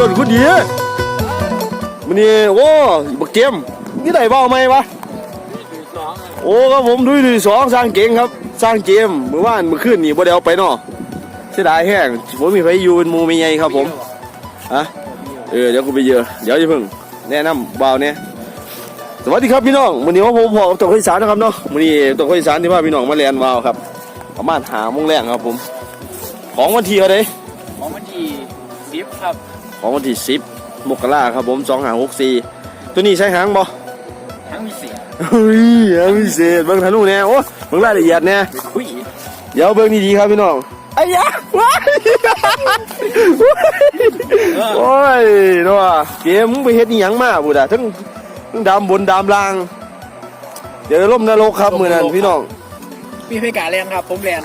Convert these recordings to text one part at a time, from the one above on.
ต้นคุณดีมันนี่โอ้บักเกมนี่ไหนบ้าไหมวะโอ้ครับผมดุยดุยสองสร้างเก่งครับ สร้างเกมเมื่อวานเมื่อคืนนี่บ่ได้เอาไปเนาะเสียดายแห้งผมมีไฟยูเป็นมูไม่ใหญ่ครับผมอะเออเดี๋ยวกูไปเยอะเดี๋ยวจะเพิ่งแนะนำบ่าวเนี่ยสวัสดีครับพี่น้องวันนี้ว่าผมพอตัวข้าวสารนะครับเนาะวันนี้ตัวข้าวสารที่ว่าพี่น้องมาเรียนวาวครับประมาณหามงแรงครับผม ของวันที่เท่าไรของวันที่สิบครับ ของวันที่สิบมกราครับผมสองหาหกสี่ตัวนี้ใช้หางบ่ทั้งมีเสียงเฮ้ยเอาพิเศษเบิ่งทะลุเนี่ยโอ้เบิ่งรายละเอียดเนี่ยเป็นผู้หญิงเดี๋ยวเบิ่งดีๆครับพี่น้องไอ้ยะว้ายโอ้ยเนาะเกมมึงไปเฮ็ดอีหยังมาบุดาทั้งทั้งดำบนดำล่าง เดี๋ยวล่มนรกครับมื้อนั้นพี่น้องมีเพกาแรงครับ ผมแรง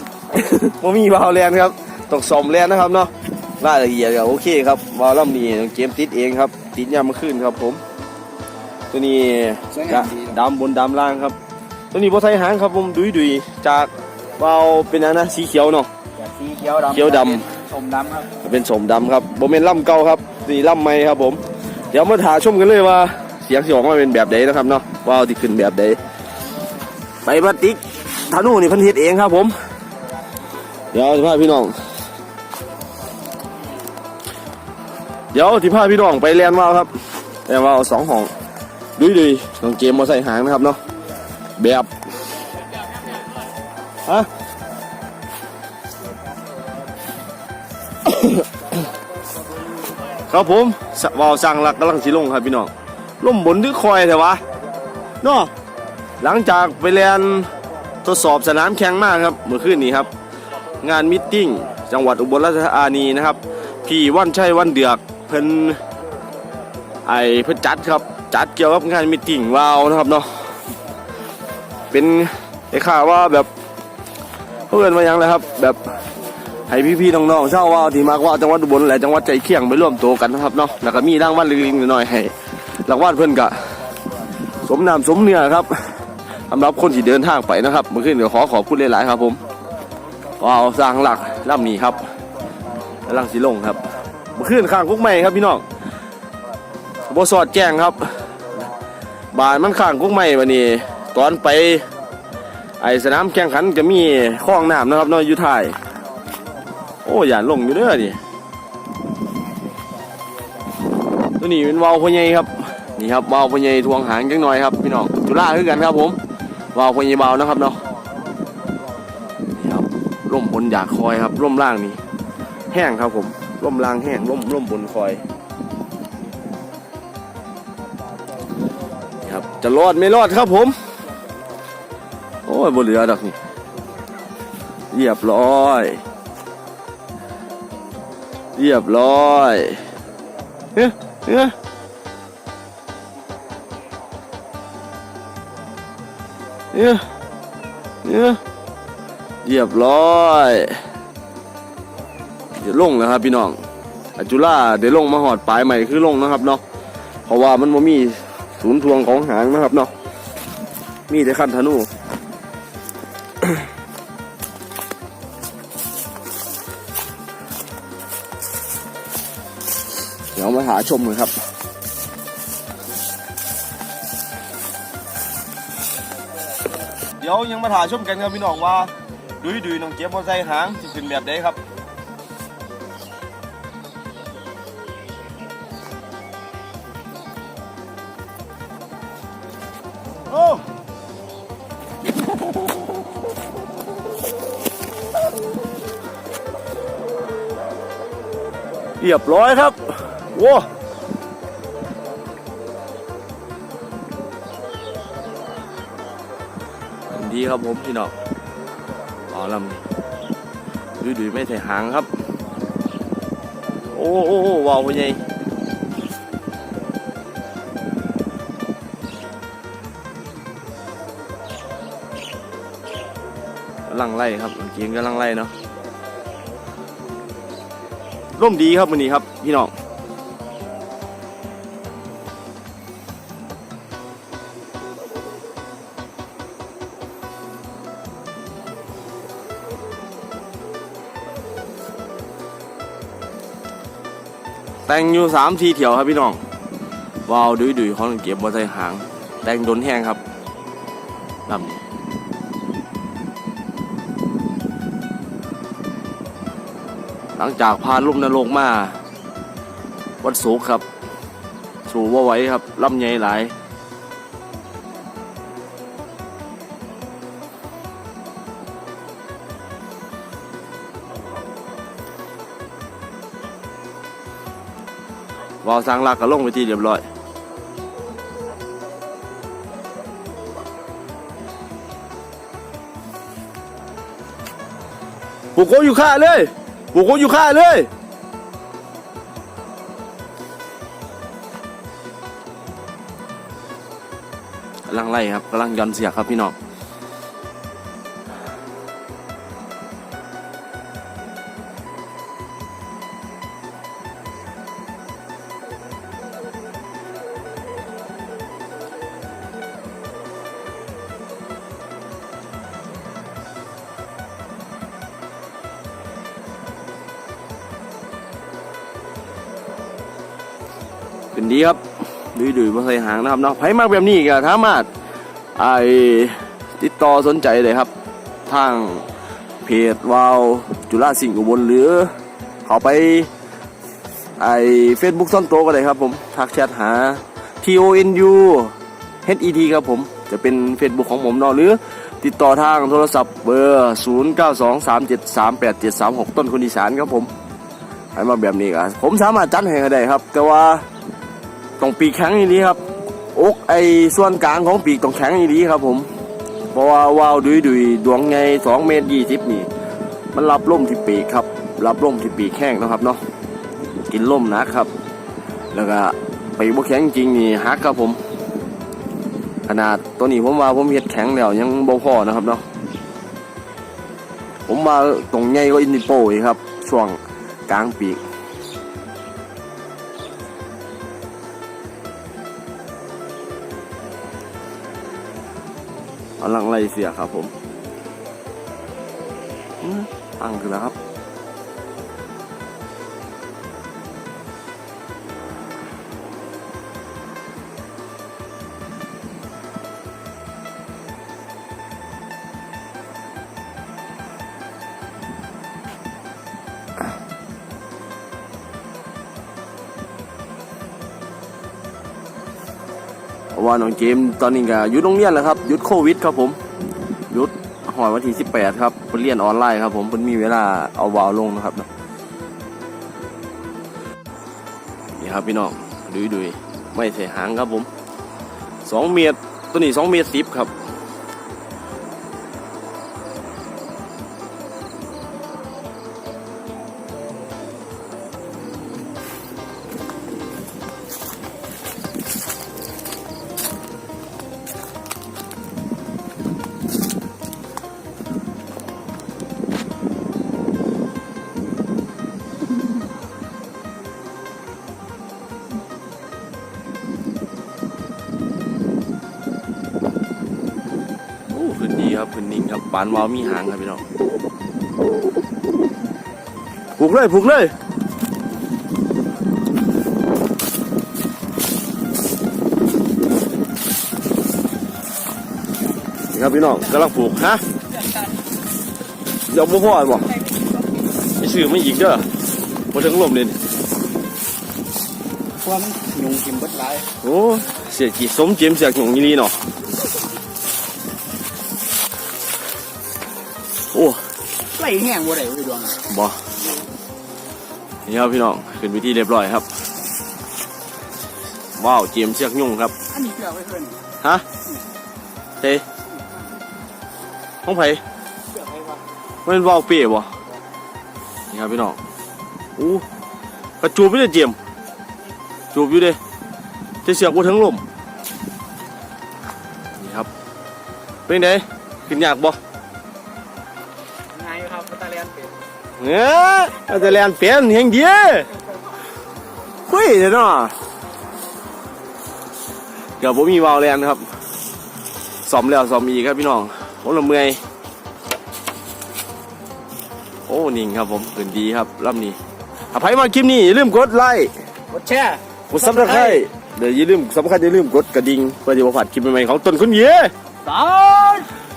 บ่มีวาล์วแลนครับต้องซ่อมแลนนะครับเนาะ รายละเอียดก็โอเคครับวาล์วลำนี้เกมติดเองครับ ติดยามมาขึ้นครับผม ตัวนี้สวยงามดีดำบนดำล่างครับ ตัวนี้บ่ใส่หางครับผมดุยดุยๆจากวาล์วเป็นอันนะสีเขียวเนาะสีเขียวดำเขียวดชมดำครับเป็นสมดำครับโบเมนล่ำเก่าครับสีล่ำใหม่ครับผม เดี๋ยวมาถาชมกันเลยว่าเสียงสิออกมาเป็นแบบใดนะครับเนาะว่าเอาที่ขึ้นแบบใดไปพลาสติกธนูนี่เพันเฮ็ดเองครับผม เดี๋ยวสิพาพี่น้อง เดี๋ยวที่พาพี่น้องไปเรียนว่าวครับแต่ว่าวสองห้องดุยดุยๆน้องเกมมาใส่หางนะครับเนาะแบบฮะครับผมสวาวสั่งหลักกำลังสิลงครับพี่น้องล่มบนหรือคอยแต่วะเนาะหลังจากไปเรียนทดสอบสนามแข่งมากครับเมื่อคืนนี้ครับ งานมิทติ้งจังหวัดอุบลราชธานีนะครับ พี่วันชัยวันเดือก เพิ่นไอเพิ่นจัดครับจัดเกี่ยวกับงานมิติ้งวาวนะครับเนาะเป็นไอ้ข่าวว่าแบบเพื่อนมาอย่างไรครับ แบบให้พี่ๆน้องๆชาว่าวที่มากว่าจังหวัดอุบลและจังหวัดใจเคียงไปร่วมตัวกันนะครับเนาะแล้วก็มีร่างวัลเล็กๆหน้อยให้รางวัลเพื่อนกะสมน้ำสมเนื้อครับสำหรับคนที่เดินทางไปนะครับเมื่อคืนเดี๋ยวขอขอบคุณหลายๆครับผมว้าวสร้างหลักล่ำนี้ครับกำลังสีลงครับ มื่อคืนข้างกุ๊กใหม่ครับพี่น้องบสอดแจ้งครับ บานมันข้างกุ๊กใหม่วันนี้ ตอนไป ไอสนามแข่งขันจะมีคลองน้ำนะครับน้อยยู่ท้ายโอ้อย่าลงอยู่เด้อดิตัวนี้เป็นวาวพญายครับนี่ครับวาวพญายทวงหางจังหน่อยครับพี่น้องจุฬาคือกันครับผมวาวพญายเบานะครับเนาะนี่ครับร่มบนอยากคอยครับร่มล่างนี่แห้งครับผม ร่มลางแห้งร่มร่มบนคอย ครับจะรอดไม่รอดครับผม โอ้ยบนเหลือดอกนี่เรียบร้อย เรียบร้อยเฮ้ยเฮ้ยเฮ้ยเฮ้ยเรียบร้อย เดี๋ยวลงแล้วครับพี่น้องอจุล่าเดี๋ยวลงมาหอดปลายใหม่คือลงนะครับเนาะเพราะว่ามันบ่มีศูนย์ทวงของหางนะครับเนาะมีแต่คันธนูเดี๋ยวมาหาชมกันครับเดี๋ยวยังมาถ่ายชมกันครับพี่น้องว่าดุยดุยน้องเก็บมอไซค์หางสิขึ้นแบบใดครับ เรียบร้อยครับโว้ดีครับผมพี่น้องเอลำดุยดุยไม่ใส่หางครับโอ้โอ้โอ้ว้าวพ่อใหญ่กำลังไล่ครับเมื่อกี้กำลังไล่เนาะ ร่มดีครับวันนี้ครับ พี่น้องแต่งอยู่สามทีเถียวครับพี่น้องวาวดุยดุยเขาเก็บมาใส่หาง แต่งโดนแห้งครับลำนี้ หลังจากพาลุ่มนรกมา วัดโศกครับ สู่ว่าไหว้ครับลำใหญ่หลายวอลสังลักก็ลงไปที่เรียบร้อยปูโกอยู่ค่าเลย ปูโกอยู่ค่าเลย กำลังไล่ครับกำลังย้อนเสียครับพี่น้อง เป็นดีครับดุยดุยมาใส่หางนะครับเนาะไผมากแบบนี้ก็สามารถไอติดต่อสนใจเลยครับ ทางเพจวาวจุฬาสิงห์อุบลหรือเขาไปไอเฟซบุ๊กซ่อนโตก็เลยครับผมทักแชทหา T O N U H E T ครับผมจะเป็น Facebook ของผมเนาะหรือติดต่อทางโทรศัพท์เบอร์ 0 9 2 3 7 3 8 7 3 6 ต้นคนอีสานครับผมให้มาแบบนี้ก็ผมสามารถจัดให้ได้ครับ แต่ว่า ต้องปีกแข็งอย่างนี้ครับอกไอส่วนกลางของปีกต้องแข็งอย่างนี้ครับ ผมเพราะว่าวาวดุยดุยดวงไงสองเมตรยี่สิบนี่ มันรับลมที่ปีกครับ รับลมที่ปีกแข้งนะครับเนาะกินลมนะครับ แล้วก็ปีกบ่แข็งจริงนี่ฮักครับผม ขนาดตัวนี้ผมว่าผมเฮ็ดแข็งแล้วยังบ่พอนะครับเนาะผมมาตรงไงก็อินดิโปอีกครับ ช่วงกลางปีก ลังไลเสียครับผมอืมตั้งขึ้นแล้วครับ ว่าน้องเจมตอนนี้ก็หยุดโรงเรียนแล้วครับหยุดโควิดครับผมหยุดหอยวันที่18ครับเพิ่นเรียนออนไลน์ครับผมเพิ่นมีเวลาเอาวาวลงนะครับนี่ครับพี่น้องดุยดุยไม่ใส่หางครับผม2เมตรตัวนี้2เมตร10ครับ ปานวาวมีหางครับพี่น้องผูกเลยผูกเลยนี่ครับพี่น้องกำลังผูกฮะเดี๋ยวบ่พ่อบ่ไปซื้อไม่อีกเด้อบ่ถึงลมเลยนี่พวกมันยุงกินเบิดหลายโอ้เสียจีสมเจียมเสียกหนุ่งยี่ลีเนาะ ไล่แห้งบ่ได้เว้ยดวงบอนี่ครับพี่น้องขึ้นไปที่เรียบร้อยครับ ว้าวเจียมเสียกยุ่งครับ อันนี้เกลือไว้เพิ่นฮะเฮ้ห้องไผ่เกลือไว้ว่ามันเป็นว่าวเปียบ่นี่ครับพี่น้องอู้กระจูบไม่ได้เจียมจูบอยู่เด้จะเสียกว่าทั้งลมนี่ครับเป็นไงขึ้นยากบ่ เป็นเนี่ยอาจะเรียนเปลี่ยนเฮงเดียคุยเนาะเดี๋ยวผมมีวาวแลนครับซ้อมแล้วซ้อมอีกครับพี่น้องผมละเมื่อยโอ้นิ่งครับผมขึ้นดีครับลำนี้อภัยมาคลิปนี้อย่าลืมกดไลค์กดแชร์กดซับสไครต์เดี๋ยวอย่าลืมสำคัญอย่าลืมกดกระดิ่งเพื่อจะมาผัดคลิปใหม่ๆของต้นคนเย่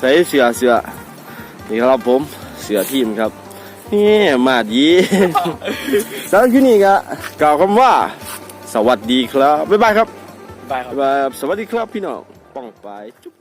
ใส่เสือเสือนี่ครับผมเสือทีมครับ นี่มาดีสำหรับที่นี่ก็กล่าวคำว่า สวัสดีครับ บ๊ายบายครับ บายครับบ๊ายบายครับสวัสดีครับพี่น้องป้องไปจุ๊บ